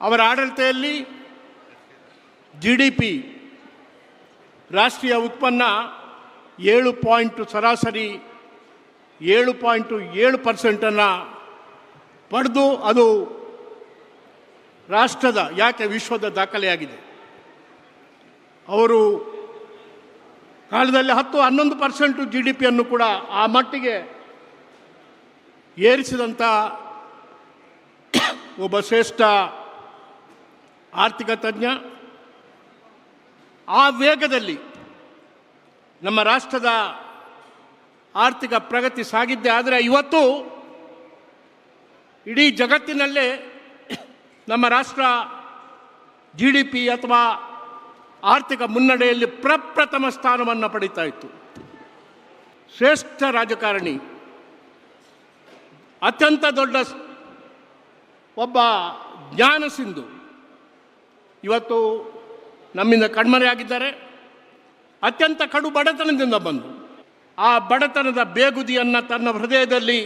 ಅವರ ಆಡಳಿತದಲ್ಲಿ G D P ರಾಷ್ಟ್ರೀಯ ಉತ್ಪನ್ನ ಏಳು ಪಾಯಿಂಟು ಸರಾಸರಿ ಏಳು ಪಾಯಿಂಟು ಏಳು ಪರ್ಸೆಂಟನ್ನು ಪಡೆದು ಅದು ರಾಷ್ಟ್ರದ, ಯಾಕೆ ವಿಶ್ವದ ದಾಖಲೆಯಾಗಿದೆ? ಅವರು ಕಾಲದಲ್ಲಿ ಹತ್ತು, ಹನ್ನೊಂದು ಪರ್ಸೆಂಟು ಜಿ ಡಿ ಪಿಯನ್ನು ಕೂಡ ಆ ಮಟ್ಟಿಗೆ ಏರಿಸಿದಂಥ ಒಬ್ಬ ಶ್ರೇಷ್ಠ ಆರ್ಥಿಕ ತಜ್ಞ, ಆ ವೇಗದಲ್ಲಿ ನಮ್ಮ ರಾಷ್ಟ್ರದ ಆರ್ಥಿಕ ಪ್ರಗತಿ ಸಾಗಿದ್ದೆ ಆದರೆ ಇವತ್ತು ಇಡೀ ಜಗತ್ತಿನಲ್ಲೇ ನಮ್ಮ ರಾಷ್ಟ್ರ ಜಿ ಡಿ ಪಿ ಅಥವಾ ಆರ್ಥಿಕ ಮುನ್ನಡೆಯಲ್ಲಿ ಪ್ರಪ್ರಥಮ ಸ್ಥಾನವನ್ನು ಪಡೀತಾ ಇತ್ತು. ಶ್ರೇಷ್ಠ ರಾಜಕಾರಣಿ, ಅತ್ಯಂತ ದೊಡ್ಡ ಒಬ್ಬ ಜ್ಞಾನ ಸಿಂಧು ಇವತ್ತು ನಮ್ಮಿಂದ ಕಣ್ಮರೆಯಾಗಿದ್ದಾರೆ ಅತ್ಯಂತ ಕಡು ಬಡತನದಿಂದ ಬಂದು, ಆ ಬಡತನದ ಬೇಗುದಿಯನ್ನು ತನ್ನ ಹೃದಯದಲ್ಲಿ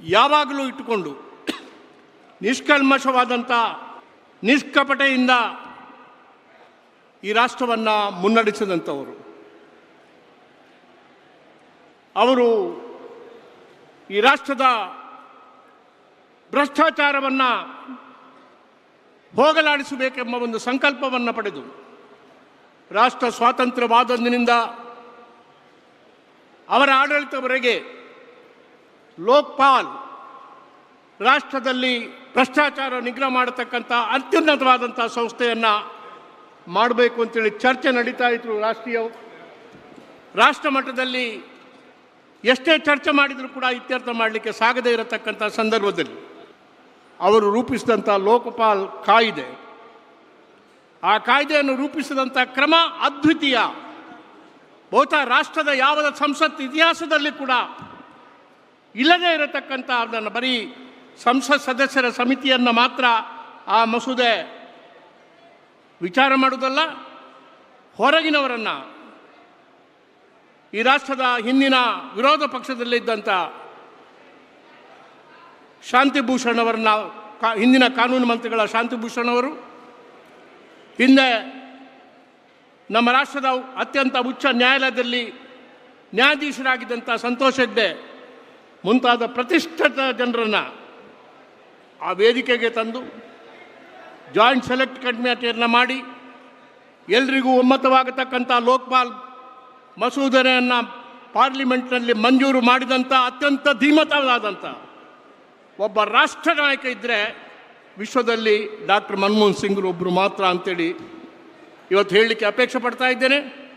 ಯಾವಾಗಲೂ ಇಟ್ಟುಕೊಂಡು ನಿಷ್ಕಲ್ಮಶವಾದಂಥ ನಿಷ್ಕಪಟೆಯಿಂದ ಈ ರಾಷ್ಟ್ರವನ್ನು ಮುನ್ನಡೆಸಿದಂಥವರು. ಅವರು ಈ ರಾಷ್ಟ್ರದ ಭ್ರಷ್ಟಾಚಾರವನ್ನು ಹೋಗಲಾಡಿಸಬೇಕೆಂಬ ಒಂದು ಸಂಕಲ್ಪವನ್ನು ಪಡೆದು ರಾಷ್ಟ್ರ ಸ್ವಾತಂತ್ರ್ಯವಾದಂದಿನಿಂದ ಅವರ ಆಡಳಿತವರೆಗೆ ಲೋಕ್ಪಾಲ್ ರಾಷ್ಟ್ರದಲ್ಲಿ ಭ್ರಷ್ಟಾಚಾರ ನಿಗ್ರಹ ಮಾಡತಕ್ಕಂಥ ಅತ್ಯುನ್ನತವಾದಂಥ ಸಂಸ್ಥೆಯನ್ನು ಮಾಡಬೇಕು ಅಂತೇಳಿ ಚರ್ಚೆ ನಡೀತಾ ಇದ್ರು ರಾಷ್ಟ್ರೀಯ ರಾಷ್ಟ್ರ ಮಟ್ಟದಲ್ಲಿ ಎಷ್ಟೇ ಚರ್ಚೆ ಮಾಡಿದರೂ ಕೂಡ ಇತ್ಯರ್ಥ ಮಾಡಲಿಕ್ಕೆ ಸಾಗದೇ ಇರತಕ್ಕಂಥ ಸಂದರ್ಭದಲ್ಲಿ. ಅವರು ರೂಪಿಸಿದಂಥ ಲೋಕಪಾಲ್ ಕಾಯ್ದೆ. ಆ ಕಾಯ್ದೆಯನ್ನು ರೂಪಿಸಿದಂಥ ಕ್ರಮ ಅದ್ವಿತೀಯ. ಬಹುತಃ ರಾಷ್ಟ್ರದ ಯಾವ ಸಂಸತ್ ಇತಿಹಾಸದಲ್ಲಿ ಕೂಡ ಇಲ್ಲದೇ ಇರತಕ್ಕಂಥ ಅದನ್ನು ಬರೀ ಸಂಸತ್ ಸದಸ್ಯರ ಸಮಿತಿಯನ್ನು ಮಾತ್ರ ಆ ಮಸೂದೆ ವಿಚಾರ ಮಾಡುವುದಲ್ಲ, ಹೊರಗಿನವರನ್ನು. ಈ ರಾಷ್ಟ್ರದ ಹಿಂದಿನ ವಿರೋಧ ಪಕ್ಷದಲ್ಲಿದ್ದಂಥ ಶಾಂತಿಭೂಷಣ್ ಅವರನ್ನ ಕಾ ಹಿಂದಿನ ಕಾನೂನು ಮಂತ್ರಿಗಳ ಶಾಂತಿಭೂಷಣ್ ಅವರು ಹಿಂದೆ ನಮ್ಮ ರಾಷ್ಟ್ರದ ಅತ್ಯಂತ ಉಚ್ಚ ನ್ಯಾಯಾಲಯದಲ್ಲಿ ನ್ಯಾಯಾಧೀಶರಾಗಿದ್ದಂಥ ಸಂತೋಷ್ ಹೆಗ್ಡೆ, ಮುಂತಾದ ಪ್ರತಿಷ್ಠಿತ ಜನರನ್ನು ಆ ವೇದಿಕೆಗೆ ತಂದು ಜಾಯಿಂಟ್ ಸೆಲೆಕ್ಟ್ ಕಮಿಟಿಯನ್ನು ಮಾಡಿ ಎಲ್ರಿಗೂ ಒಮ್ಮತವಾಗತಕ್ಕಂಥ ಲೋಕ್ಪಾಲ್ ಮಸೂದನೆಯನ್ನು ಪಾರ್ಲಿಮೆಂಟ್ನಲ್ಲಿ ಮಂಜೂರು ಮಾಡಿದಂಥ ಅತ್ಯಂತ ಧೀಮತವಾದಂಥ ಒಬ್ಬ ರಾಷ್ಟ್ರ ನಾಯಕ ಇದ್ದರೆ ವಿಶ್ವದಲ್ಲಿ ಡಾಕ್ಟರ್ ಮನಮೋಹನ್ ಸಿಂಗ್ರು ಒಬ್ಬರು ಮಾತ್ರ ಅಂತೇಳಿ ಇವತ್ತು ಹೇಳಲಿಕ್ಕೆ ಅಪೇಕ್ಷೆ ಪಡ್ತಾ ಇದ್ದೇನೆ.